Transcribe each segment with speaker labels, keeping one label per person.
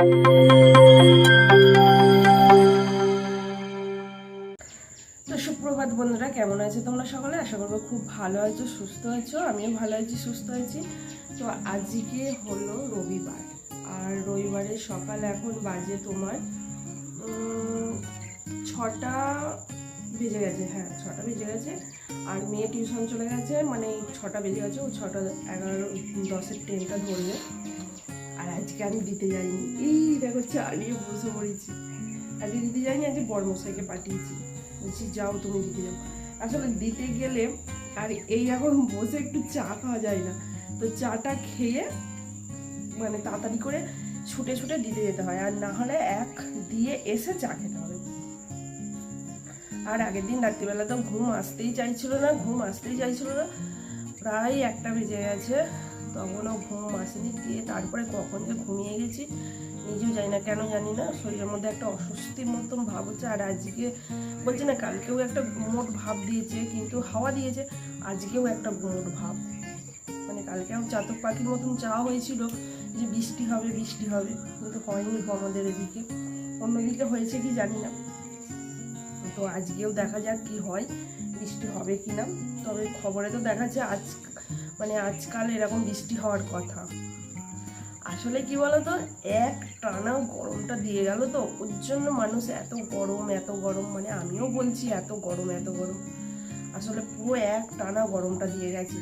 Speaker 1: তো সুপ্রভাত বন্ধুরা, কেমন আছে তোমরা সকলে? আশা করব খুব ভালো আছো, সুস্থ আছো, আমিও ভালো আছি, সুস্থ আছি। তো আজকে হলো রবিবার, আর রবিবারের সকাল এখন বাজে তোমার ছটা বেজে গেছে হ্যাঁ ছটা বেজে গেছে। আর মেয়ে টিউশন চলে গেছে মানে ছটা বেজে গেছে, ও ছটা এগারো, দশের ট্রেনটা আর আজকে আমি দিতে যাইনি। এই দেখো বসে পড়েছি। আজকে দিতে যাইনি, আজকে পাঠিয়েছি। বলছি, যাও, তুমি দিতে যাও। আসলে দিতে গেলে, আর এই এখন বসে একটু চা খাওয়া যায় না। তো চাটা খেয়ে মানে তাড়াতাড়ি করে ছুটে ছুটে দিতে যেতে হয়। আর না হলে এক দিয়ে এসে চা খেতে হবে। আর আগের দিন রাত্রিবেলা তো ঘুম আসতেই চাইছিল না, ঘুম আসতেই চাইছিল না। প্রায় একটা বেজে গেছে। তখনও ঘুম আসেনি, দিয়ে তারপরে কখন যে ঘুমিয়ে গেছি, নিজেও জানি না, কেন জানি না, শরীরের মধ্যে একটা অস্বস্তির মতন ভাব হচ্ছে, আর আজকে বলছি না, কালকেও একটা গুমোট ভাব দিয়েছে, কিন্তু হাওয়া দিয়েছে, আজকেও একটা গুমোট ভাব। মানে কালকে কালকেও চাতক পাখির মতন চাওয়া হয়েছিল, যে বৃষ্টি হবে বৃষ্টি হবে, কিন্তু হয়নি আমাদের এদিকে। অন্যদিকে হয়েছে কি জানি না। তো আজকেও দেখা যাক কি হয়, বৃষ্টি হবে কি না তবে খবরে তো দেখাচ্ছে আজ মানে আজকাল এরকম বৃষ্টি হওয়ার কথা। আসলে কি বলতো? এক টানা গরমটা দিয়ে গেল তো, ওর জন্য মানুষ এত গরম এত গরম মানে আমিও বলছি এত গরম এত গরম। আসলে পুরো এক টানা গরমটা দিয়ে গেছে।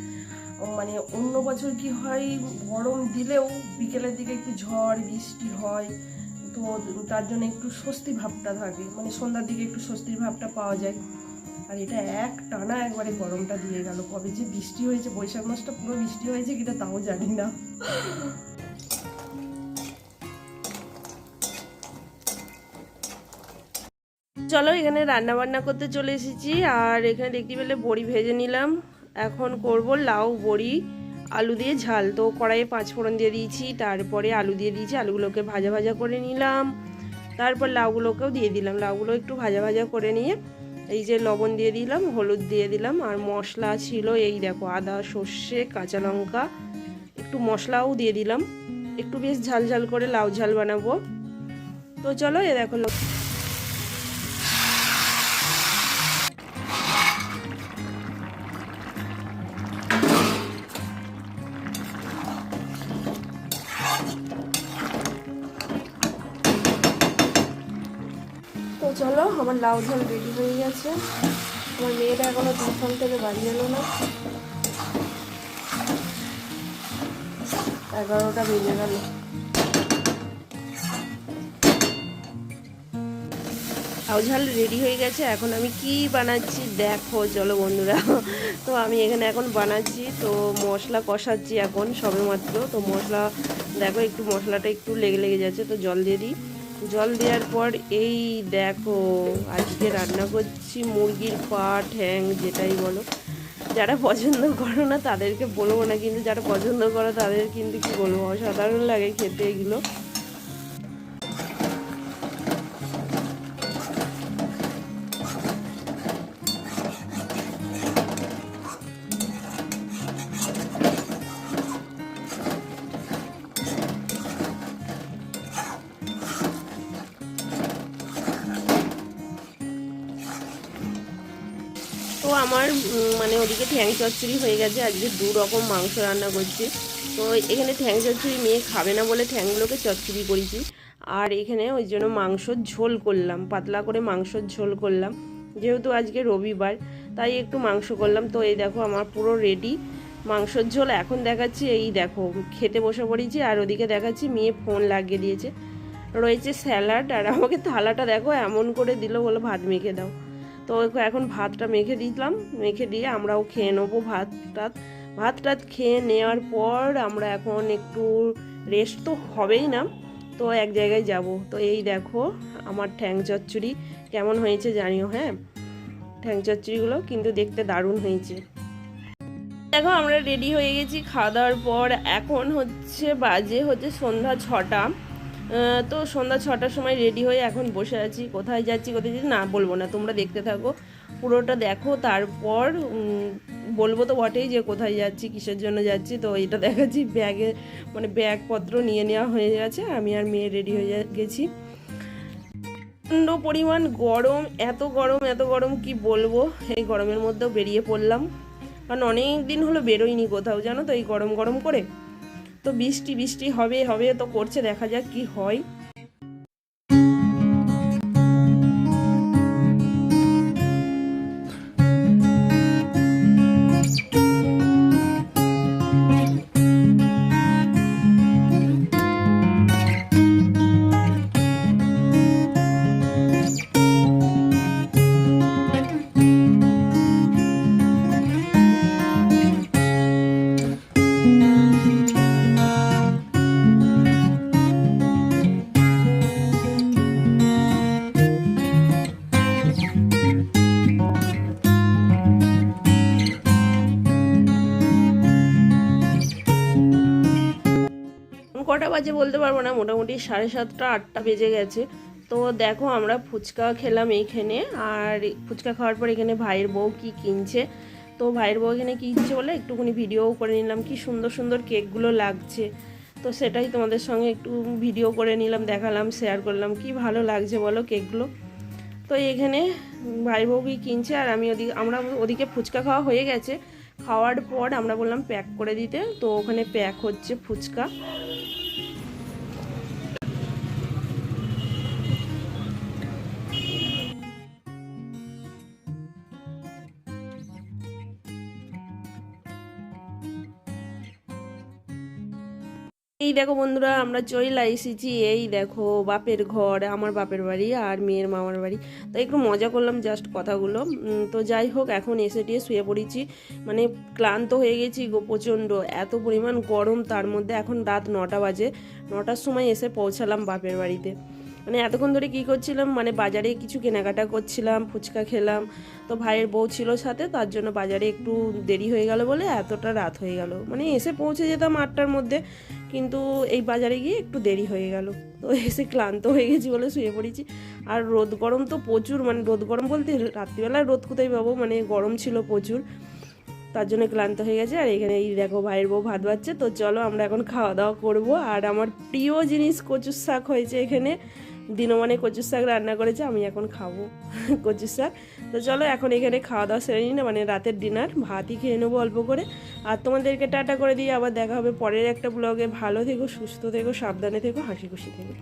Speaker 1: মানে অন্য বছর কি হয়, গরম দিলেও বিকেলের দিকে একটু ঝড়, বৃষ্টি হয়, তো তার জন্য একটু স্বস্তি ভাবটা থাকে। মানে সন্ধ্যার দিকে একটু স্বস্তির ভাবটা পাওয়া যায়। আর এটা এক টানা একবারে গরমটা দিয়ে গেল। কবে যে বৃষ্টি হয়েছে, বৈশাখ মাসটা পুরো বৃষ্টি হয়েছে কিনা তাও জানি না। চলো, এখানে রান্না বান্না করতে চলে এসেছি, আর এখানে দেখতে পেলে বড়ি ভেজে নিলাম। এখন করব লাউ, বড়ি, আলু দিয়ে ঝাল। তো কড়াইয়ে পাঁচ ফোড়ন দিয়ে দিয়েছি, তারপরে আলু দিয়ে দিয়েছি, আলুগুলোকে ভাজা ভাজা করে নিলাম। তারপর লাউগুলোকেও দিয়ে দিলাম। লাউগুলো একটু ভাজা ভাজা করে নিয়ে এই যে লবণ দিয়ে দিলাম, হলুদ দিয়ে দিলাম, আর মশলা ছিল এই দেখো, আদা, সর্ষে, কাঁচা লঙ্কা, একটু মশলাও দিয়ে দিলাম। একটু বেশ ঝাল ঝাল করে লাউ ঝাল বানাবো। তো চলো এ দেখো তো চলো, আমার লাউ ঝাল রেডি হয়ে গেছে। আমার মেয়েটা এখনও টিউশন থেকে বাড়ি এলো না। এগারোটা বেজে গেল। লাউ ঝাল রেডি হয়ে গেছে, এখন আমি কি বানাচ্ছি দেখো, চলো বন্ধুরা। তো আমি এখানে এখন বানাচ্ছি, তো মশলা কষাচ্ছি এখন সবে মাত্র তো মশলা, দেখো একটু মশলাটা একটু লেগে লেগে যাচ্ছে, তো জল দিয়ে দিই। জল দেওয়ার পর এই দেখো, আজকে রান্না করছি মুরগির পা ঠ্যাং যেটাই বলো। যারা পছন্দ করো না তাদেরকে বলব না, কিন্তু যারা পছন্দ করো তাদের কিন্তু কি বলব? অসাধারণ লাগে খেতে এগুলো। আমার মানে ওদিকে ঠ্যাং চচ্চড়ি হয়ে গেছে, আজকে দু রকম মাংস রান্না করছি। তো এখানে ঠ্যাং চচ্চড়ি মেয়ে খাবে না বলে ঠ্যাংগুলোকে চচ্চড়ি করেছি। আর এখানে ওই জন্য মাংসর ঝোল করলাম, পাতলা করে মাংসর ঝোল করলাম। যেহেতু আজকে রবিবার, তাই একটু মাংস করলাম। তো এই দেখো আমার পুরো রেডি মাংসর ঝোল। এখন দেখাচ্ছি এই দেখো, খেতে বসে পড়েছি। আর ওদিকে দেখাচ্ছি মেয়ে ফোন লাগিয়ে দিয়েছে। রয়েছে স্যালাড, আর আমাকে থালাটা দেখো, এমন করে দিল বলে ভাত মেখে দাও। তো এখন ভাতটা মেখে দিলাম, মেখে দিয়ে আমরাও খেয়ে নেব ভাত টাত ভাত টাত খেয়ে নেওয়ার পর আমরা এখন একটু রেস্ট তো হবেই না, তো এক জায়গায় যাব। তো এই দেখো আমার ঠ্যাং চচ্চড়ি কেমন হয়েছে জানিও হ্যাঁ? ঠ্যাং চচ্চড়িগুলো কিন্তু দেখতে দারুণ হয়েছে। দেখো আমরা রেডি হয়ে গেছি, খাওয়া দাওয়ার পর এখন হচ্ছে বাজে হচ্ছে সন্ধ্যা ছটা। তো সন্ধ্যা ছটার সময় রেডি হয়ে এখন বসে আছি। কোথায় যাচ্ছি কোথায় যাচ্ছি, না বলব না, তোমরা দেখতে থাকো। পুরোটা দেখো, তারপর বলব তো বটেই যে কোথায় যাচ্ছি, কিসের জন্য যাচ্ছি, তো এটা দেখাচ্ছি। ব্যাগে মানে ব্যাগপত্র নিয়ে নেওয়া হয়ে গেছে, আমি আর মেয়ে রেডি হয়ে গেছি। প্রচণ্ড পরিমাণ গরম, এত গরম এত গরম, কি বলব? এই গরমের মধ্যেও বেরিয়ে পড়লাম। কারণ অনেক দিন হলো বেরোইনি কোথাও, জানো তো, এই গরম গরম করে। তো বৃষ্টি বৃষ্টি হবে হবে তো করছে দেখা যাক কি হয়। কটা বাজে বলতে পারব না, মোটামুটি সাড়ে সাতটা, আটটা বেজে গেছে। তো দেখো, আমরা ফুচকা খেলাম এইখানে আর ফুচকা খাওয়ার পর এখানে ভাইয়ের বউ কি কিনছে। তো ভাইয়ের বউ এখানে কিনছে বলে একটুখানি ভিডিও করে নিলাম, কি সুন্দর সুন্দর কেকগুলো লাগছে। তো সেটাই তোমাদের সঙ্গে একটু ভিডিও করে নিলাম, দেখালাম শেয়ার করলাম, কি ভালো লাগছে বলো কেকগুলো। তো এখানে ভাই বউ কি কিনছে, আর আমি ওদিকে, আমরা ওদিকে ফুচকা খাওয়া হয়ে গেছে। খাওয়ার পর আমরা বললাম প্যাক করে দিতে, তো ওখানে প্যাক হচ্ছে ফুচকা। এই দেখো বন্ধুরা, আমরা চলে এসেছি। এই দেখো, বাপের ঘর, আমার বাপের বাড়ি আর মেয়ের মামার বাড়ি। তো একটু মজা করলাম জাস্ট কথাগুলো। তো যাই হোক, এখন এসে টিয়ে শুয়ে পড়েছি। মানে ক্লান্ত হয়ে গেছি গো প্রচণ্ড। এত পরিমাণ গরম, তার মধ্যে এখন রাত নটা বাজে। নটার সময় এসে পৌঁছালাম বাপের বাড়িতে। মানে এতক্ষণ ধরে কী করছিলাম? মানে বাজারে কিছু কেনাকাটা করছিলাম, ফুচকা খেলাম। তো ভাইয়ের বউ ছিল সাথে, তার জন্য বাজারে একটু দেরি হয়ে গেল বলে এতটা রাত হয়ে গেল। মানে এসে পৌঁছে যেতাম আটটার মধ্যে। কিন্তু এই বাজারে গিয়ে একটু দেরি হয়ে গেল। তো এসে ক্লান্ত হয়ে গেছি বলে শুয়ে পড়েছি। আর রোদ গরম তো প্রচুর মানে রোদ গরম বলতে রাত্রিবেলায় রোদ কোথায় পাবো? মানে গরম ছিল প্রচুর। তার জন্য ক্লান্ত হয়ে গেছে। আর এখানে এই দেখো ভাইয়ের বউ ভাত বাচ্ছে তো চলো আমরা এখন খাওয়া দাওয়া করব। আর আমার প্রিয় জিনিস কচুর শাক হয়েছে এখানে। দিনমানে কচুর শাক রান্না করেছে, আমি এখন খাব কচুর শাক। তো চলো, এখন এখানে খাওয়া দাওয়া সেরে নিই না মানে রাতের ডিনার ভাতই খেয়ে নেব অল্প করে। আর তোমাদেরকে টাটা করে দিয়ে আবার দেখা হবে পরের একটা ব্লগে ভালো থেকো, সুস্থ থেকো, সাবধানে থেকো, হাসি খুশি থেকো।